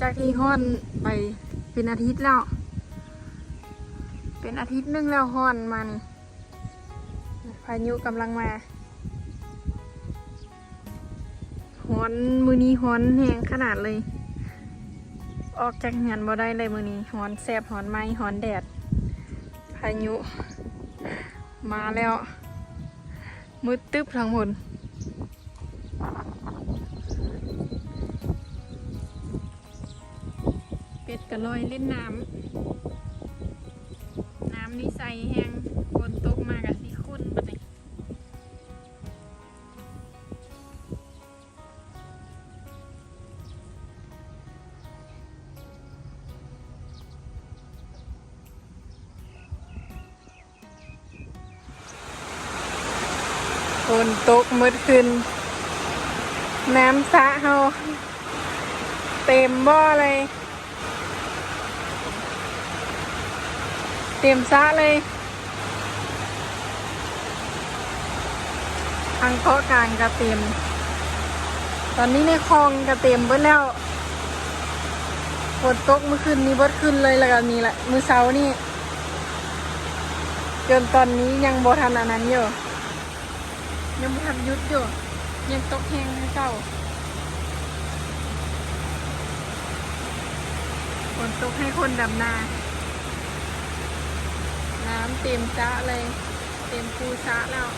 จากที่ฮ้อนไปเป็นอาทิตย์แล้ว เป็นอาทิตย์นึงแล้วฮ้อนมานี่พายุกำลังมาฮ้อนมือนี้ฮ้อนแหงขนาดเลย ออกจากงานบ่ได้เลยมือนี้ฮ้อนแสบฮ้อนไหมฮ้อนแดด พายุ มาแล้ว มืดตึ๊บทั้งหมด กระลอยเล่นน้ำ น้ำนี่ใสแห้งฝนตกมากับสีขุ่นปะเนี่ยฝนตกมืดขึ้น น้ำสะเฮาเต็มบ่อเลย เต็มสระเลยทางเกาะกลางก็เต็ม ตอนนี้ในคลองก็เต็มเบิดแล้วฝนตกเมื่อคืนนี้เบิดขึ้นเลยแล้วก็นี่แหละมือเช้านี่จนตอนนี้ยังบทันอันนั้นอยู่ยังบ่ทันยุดอยู่ยังตกแห้งให้เจ้าฝนตกให้คนดำนา น้ำเต็มจ้าเลย เต็มคูซะแล้ว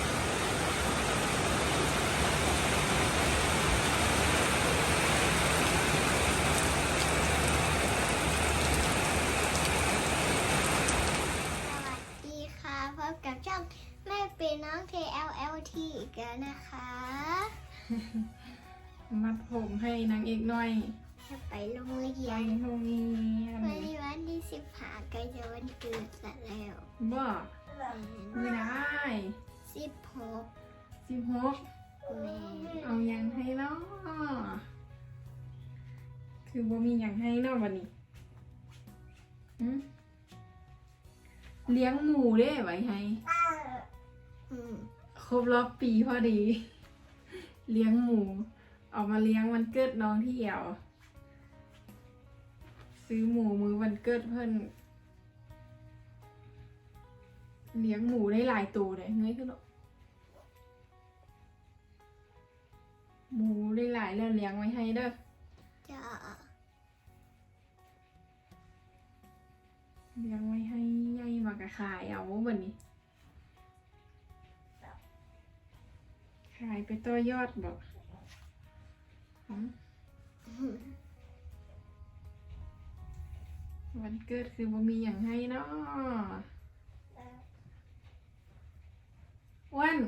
สวัสดีค่ะพบกับช่องแม่เป็นน้อง KLLT อีกแล้วนะคะ มัดผมให้นางเอกหน่อย จะไปโรงเรียยันงตรงนี้อันวันนี้นี้วันที่สิบห้าก็จะวันเกิดแล้วบ่ไม่ได้สิบหกสิบหกแม่เอายังให้เนาะคือบ่มีอย่างให้เนาะวันนี้หึเลี้ยงหมูเด้ไว้ให้ อืมครบรอบปีพอดี เลี้ยงหมู เอามาเลี้ยงวันเกิดน้องที่เอว ซื้อหมูมือวันเกิดเพิ่นเลี้ยงหมูได้หลายตัวเลยเงยขึ้นเนาะหมูได้หลายแล้วเลี้ยงไว้ให้เด้อจะเลี้ยงไว้ให้ใหญ่มากระขายเอาแบบนี้ ขายไปต่อยอดบอกหืมอืม วันเกิดคือบ่มีอย่างให้เนาะอ้วัน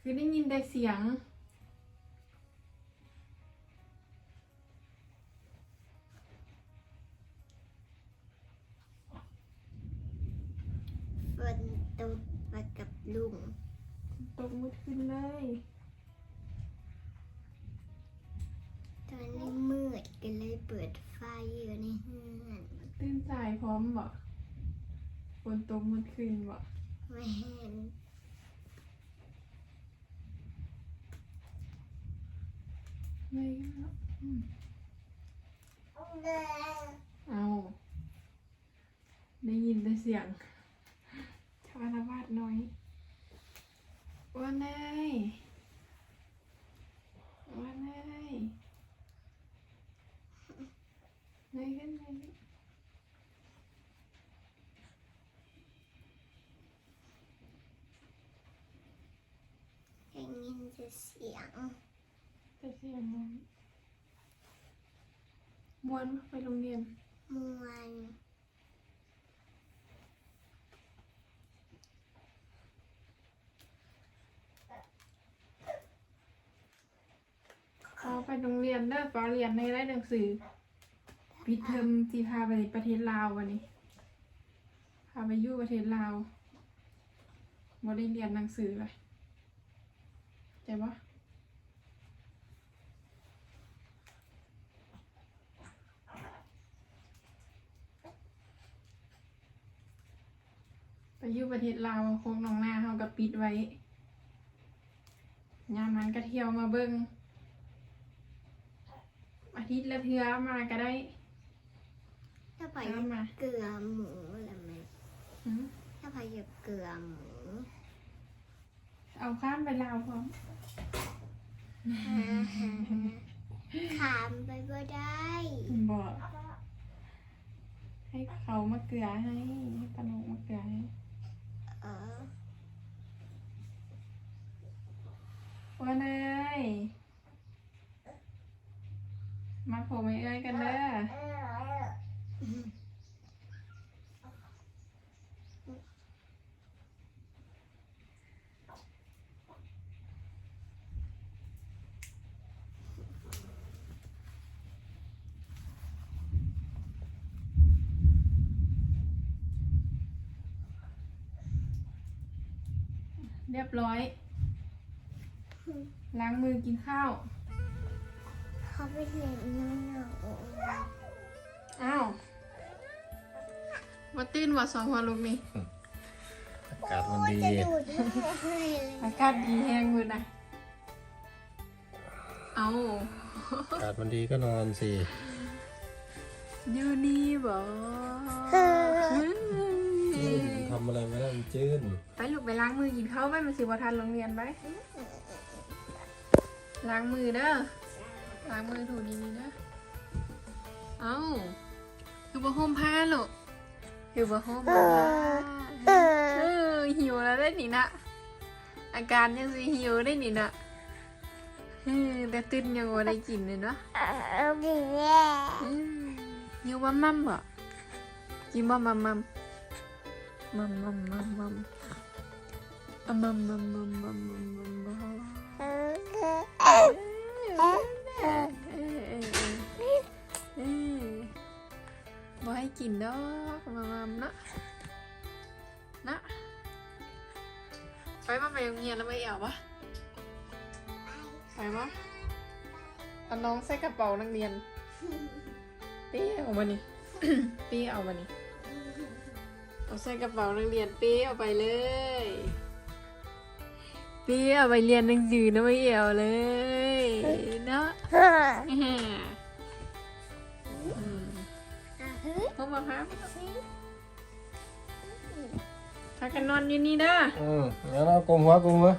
คือได้ยินแต่เสียง ฝนตกมากับลุงตกมืดขึ้นเลย ตอนนี้มืดก็เลยเปิดไฟอยู่ในห้อง ตื่นสายพร้อมบ่ฝนตกมืดขึ้นบ่ไม่เห็นไม่เนาะอืมเอาได้ยินแต่เสียงชาวละวาดน้อยอ้วันไงอ้วันไงไงกันไงกันได้ยินแต่ เสียงแต่เสียงมันมวนไปโรงเรียนมวนเอาไปโรงเรียนเด้อปอเรียนในได้หนังสือปิดเทอมทีพาไปประเทศลาววันนี้พาไปอยู่ประเทศลาวบ่ได้เรียนหนังสือเลย ใจปะไปอยู่ประเทศลาวโคงน้องหน้าเขาก็ปิดไว้ยามนั้นก็เที่ยวมาเบิ่งอาทิตย์ละเทือมาก็ได้อข้ามมา เกลือหมูอะไรไหมหืมถ้าพายกับเกลือหมู เอาข้ามไปลาวพร้อมขามไปบ่ได้บอกให้เขามาเกลือให้ให้ปานกมาเกลือให้เออว่านายมาผมไม่เอ้ยกันเด้อ เรียบร้อย ล้างมือกินข้าว เขาไปเห็นน้องหนูอ้าวมาตื้นว่าสองหัวลูกนี่อากาศมันดีจะดูดแม่ให้เลยอากาศดีแห้งมือนะเอาอากาศมันดีก็นอนสิอยู่นี่บ่ จื้นทำอะไรไม่ได้มันจื้นไปลูกไปล้างมือกินข้าวไปมันสิบทันโรงเรียนไปล้างมือเด้อล้างมือถูดีๆนะเอ้าคือบ่ห่มผ้าลูกคือบ่ห่มผ้าเออหิวแล้วได้หนี่นะอาการยังสิหิวได้หนี่นะเออแต่ตื่นยังบ่าได้กินเลยเนาะออบีแย่อืมหิวมัมมัมบ่กินบ่มัมมัม มัมมัมมัมมัมอะมัมมัมมัมมัมมัมมัมบ่เออเออเออเออเออเออบ่ให้กินดอกมัมมัมเนาะนะไปมาไปโรงเรียนแล้วไม่เอาปะไปปะเอาน้องใส่กระเป๋านักเรียนเปี้เอามานี่เปี้เอามานี่ เอาใส่กระเป๋านักเรียนเปี้เอาไปเลยเปี้เอาไปเรียนหนังสือนะไม่เอาเลยเนาะอืมพบมาครับพากันนอนอยู่นี่เด้ออืมแล้วเรากลมหัวกลมหัว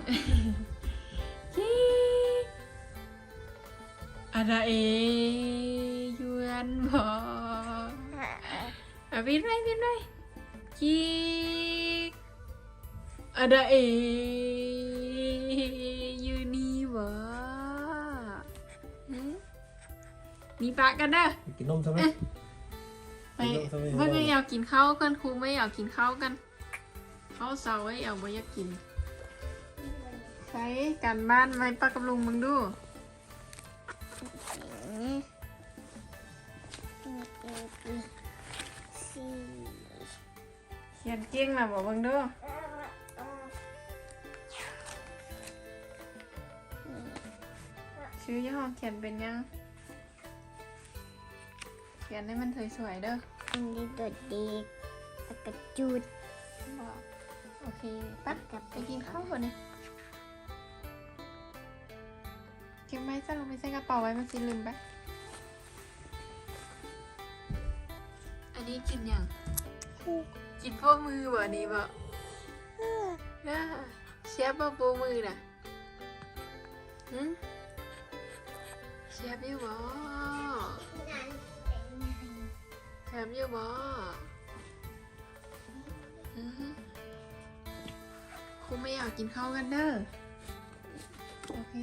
จิกอะไรเอยวนบออะวินไรวินไรจิ กอะไรเออยู่นี่บอมีปากกันเด้อกินนมใช่ไหมไปเมื่อกี้อยากกินข้าวกันครูไม่อยากกินข้าวกันข้าวเสาไว้เอาไว้อยากกินใช้การบ้านไว้ปักกับลุงมึงดูสี่เขี ยนเก่งนะบอกมึงดูชื่อย่ห้อเขียนเป็นยัง เขียนให้มันสวยๆเด้ออันนี้ตัวเด็กแล้วกระจุดบอกโอเคปั๊บกับไปกินข้าวก่อนนี่เก็บไม้ซะลงไปใส่กระเป๋าไว้มันสิลืมไป อันนี้กินยัง กินพวกมือบ่นี่บ่น่าเชียบบ่ปูมือน่ะหืมเชียบอยู่บ่แถมอยู่บ่อือหือครูไม่อยากกินข้าวกันเด้อ โอเค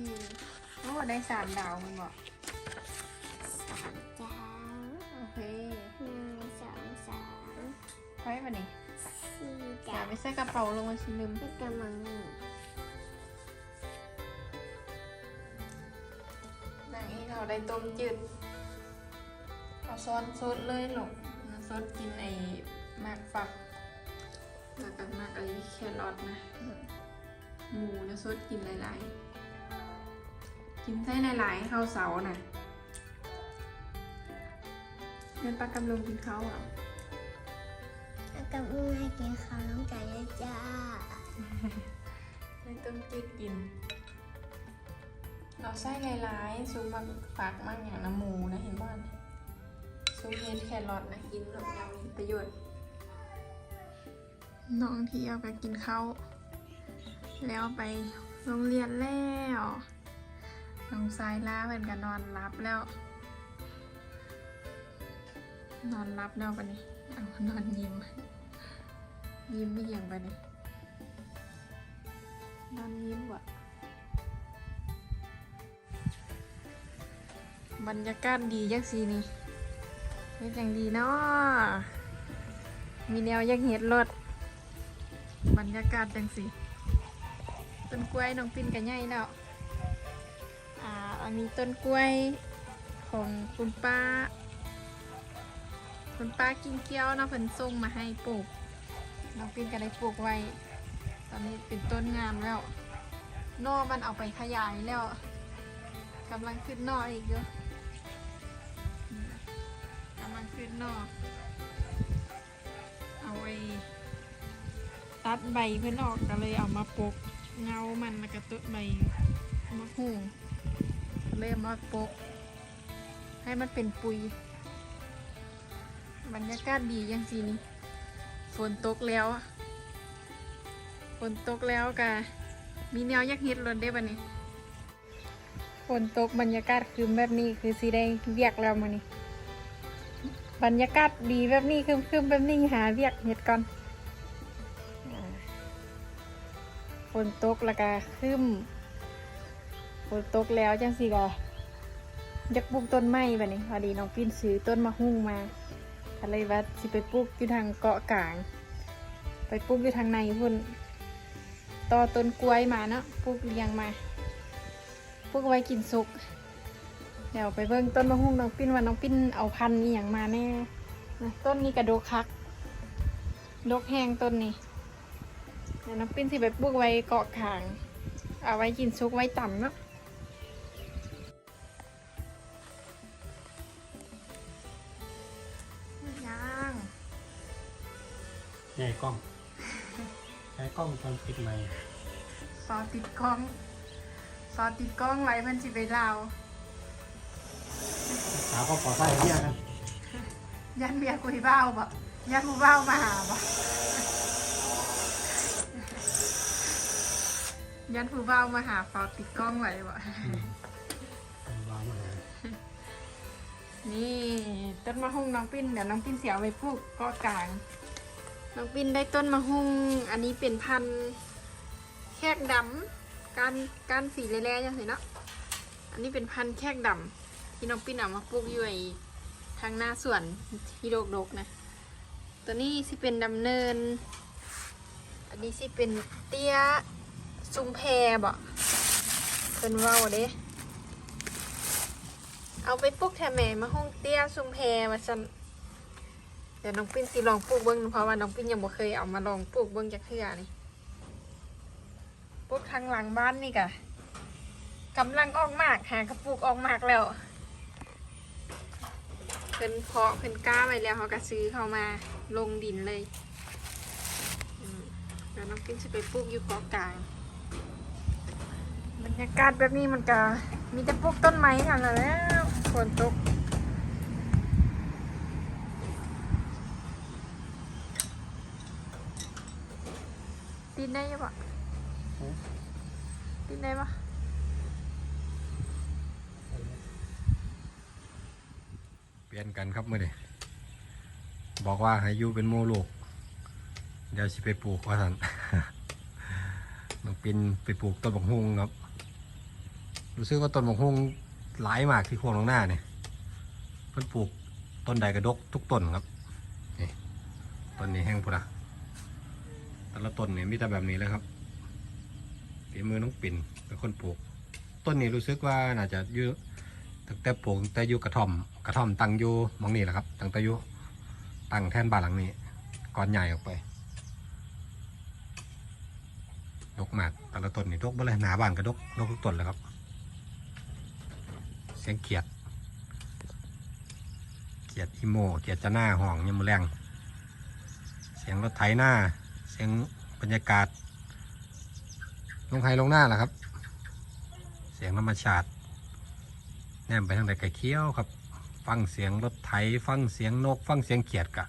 โอ้ได้สามดาวมึงบอก ปมานี่สี่อจ้าย่าไปใส่กระเป๋าลงมาสิลืมไม่กำลังนางเอกเอาได้ต้มจืดเอาซอนซดเลยหลกซดกินไอ้หมากฝักแล้วกับหมากไอ้แครอทนะ หมูนะซดกินหลายๆ กินใส่หลายๆข้าวเสาน่ะเงินปลากำลังกินข้าวอะ แล้วกับมือให้กินข้าวน้ำไก่นะจ้าไม่ต้องจืดกิน เราใส่หลายๆซุปมักฝักมากอย่างน้ำหมูนะเห็นบ้านซุซุปเห็ดแครอทนะกินแล้วยังมีประโยชน์ น้องที่เอาไปกินข้าวแล้วไปโรงเรียนแล้วน้องสายล้าเพิ่นก็นอนรับแล้ว นอนรับแล้วปะนี่เอานอนยิ้ม ยิ้มไม่ยังปะนี่นอนยิ้มว่ะ บรรยากาศดีจังสีนี่เป็นอย่างดีเนาะมีแนวยักเห็ดรถบรรยากาศจังสิต้นกล้วยน้องปินกันใหญ่แล้วอ่าอันนี้ต้นกล้วยของคุณป้า คุณป้ากินเกี้ยวนะเพิ่นส่งมาให้ปลูก น้องปินก็ได้ปลูกไว้ ตอนนี้เป็นต้นงามแล้วนอมันเอาไปขยายแล้วกำลังขึ้นนออีกอยู่อืมกำลังขึ้นนอเอาไว้ตัดใบเพื่อนออกก็เลยเอามาปกเงามันแล้วก็ตุดใบมะฮูเลยเอามาปก ให้มันเป็นปุย บรรยากาศดียังสีนี้ ฝนตกแล้วอะฝนตกแล้วกะมีแนวยักเฮ็ดรถได้ปะนี่ฝนตกบรรยากาศคือแบบนี้คือสีได้เวียกแล้วมานี่บรรยากาศดีแบบนี้คืมๆแบบนี้หาเวียกเฮ็ดก่อนฝนตกแล้วก็คืมฝนตกแล้วจังสิกะอยากปลูกต้นไม้แบบนี้พอดีน้องปิ้นซื้อต้นมะฮุ่งมา ก็เลยว่าสิไปปลูกอยู่ทางเกาะกลาง ไปปลูกอยู่ทางในพุ่นต่อต้นกล้วยมาเนาะปลูกเรียงมาปลูกไว้กินสุก เดี๋ยวไปเบิ่งต้นมะฮุ่งน้องปิ้นว่าน้องปิ้นเอาพันธุ์อหย่างมาแน่ต้นนี้กระโดกคักดกแห้งต้นนี้เดี๋ยวน้ำปิ้นสิไปปลูกไว้เกาะขาง เอาไว้กินซุกไว้ต่ำเนาะ ใหญ่กล้อง ใช้กล้องตอนปิดใหม่ซอติดกล้องซอติดกล้องไว้เพิ่นสิไปลาวสาวก็ขอใส่เรียกกันยันเบียร์กุยเบ้าบ่ยันผู้เบ้ามาหาบ่ยันผู้เบ้ามาหาฟอติดกล้องไว้บ่วางมาเลยนี่ต้นมะฮุ่งน้องปิ้นเดี๋ยวน้องปิ้นเสียเอาไปปลูกเก็กลาง น้องปิ้นได้ต้นมะฮุ่งอันนี้เป็นพันแขกดำการการสีแร่ๆอยังไงเนาะอันนี้เป็นพันแขกดำที่น้องปิ้นเอามาปลูกอยู่ไอทางหน้าสวนที่โดกๆนะ ตัวนี้สิเป็นดำเนิน อันนี้สิเป็นเตี้ยซุมแพบ่เป็นว่าวเด้เอาไปปลูกแทแม่มาห้องเตี้ยซุมแพมาจัน ดี๋ยวน้องปิ้นสิลองปลูกเบิ้งเพราะว่าน้องปิ้นยังบ่เคยเอามาลองปลูกเบิ้งจากเทื่อนี่ปลูกทางหลังบ้านนี่กะกำลังออกมากหากระปลูกออกมากแล้วเพิ่นเพาะเพิ่นกล้าไว้แล้วเขาก็ซื้อเข้ามาลงดินเลยเดี๋ยวน้องปิ้นจะไปปลูกอยู่เกาะกลางบรรยากาศแบบนี้มันก็มีแต่ปลูกต้นไม้กันแล้วฝนตก ปีนได้ยังปะปีนได้ปะเปลี่ยนกันครับมื่อนี้บอกว่าให้ยูเป็นโมโลก เดี๋ยวสิไปปลูกว่าสันน้องปินไปปลูกต้นบักฮุงครับ รู้สึกว่าต้นบักฮุงหลายมากที่โคนลงหน้าเนี่ยเพิ่นปลูกต้นใดกระดกทุกต้นครับนี่ต้นนี้แห้งพุระ แต่ละต้นเนี่ยมีแต่แบบนี้เลยครับฝีมือน้องปิ่นเป็นคนปลูก ต้นนี้รู้สึกว่าน่าจะอยู่ตั้งแต่ปลูกตั้งแต่อยู่กระท่อม กระท่อมตั้งอยู่มองนี่แหละครับตั้งแต่อยู่ตั้งแท่นบ้านหลังนี้ก่อนใหญ่ออกไปดกมากแต่ละต้นนี่ดกบ่เลยหนาบ้านก็ดกดกทุกต้นเลยครับ เสียงเขียด เขียดอีโมเขียดจะหน้าห้องยมมือแรงเสียงรถไถหน้า เสียงบรรยากาศ ลงไฮลงหน้าแหละครับ เสียงธรรมชาติแนมไปทางใดไก่เคี้ยวครับ ฟังเสียงรถไถฟังเสียงนก ฟังเสียงเขียดกะ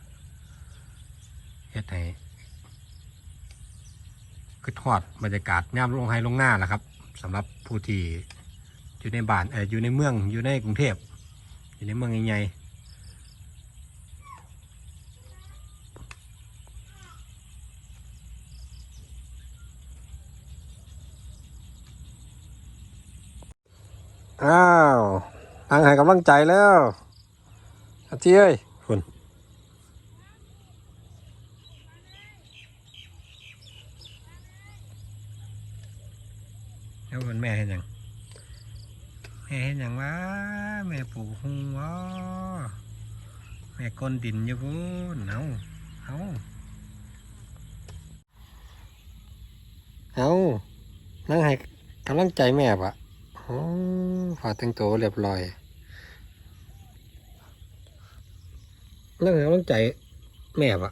เฮ็ดให้คือทอดบรรยากาศย่ำลงให้ลงหน้าแหละครับสำหรับผู้ที่อยู่ในบ้านเอออยู่ในเมืองอยู่ในกรุงเทพอยู่ในเมืองใหญ่ๆ อ้าวตั้งให้กำลังใจแล้วอาทิเอ้ยคุณแล้วมันแม่เห็นยังแม่เห็นยังวะแม่ปลูกหุงวะแม่ก้นดินอยู่พูนเอาเอาเอานั่งให้กำลังใจแม่ปะ โอ้ฝาแต่งตัวเรียบร้อยนั่งให้กำลังใจแม่ปะ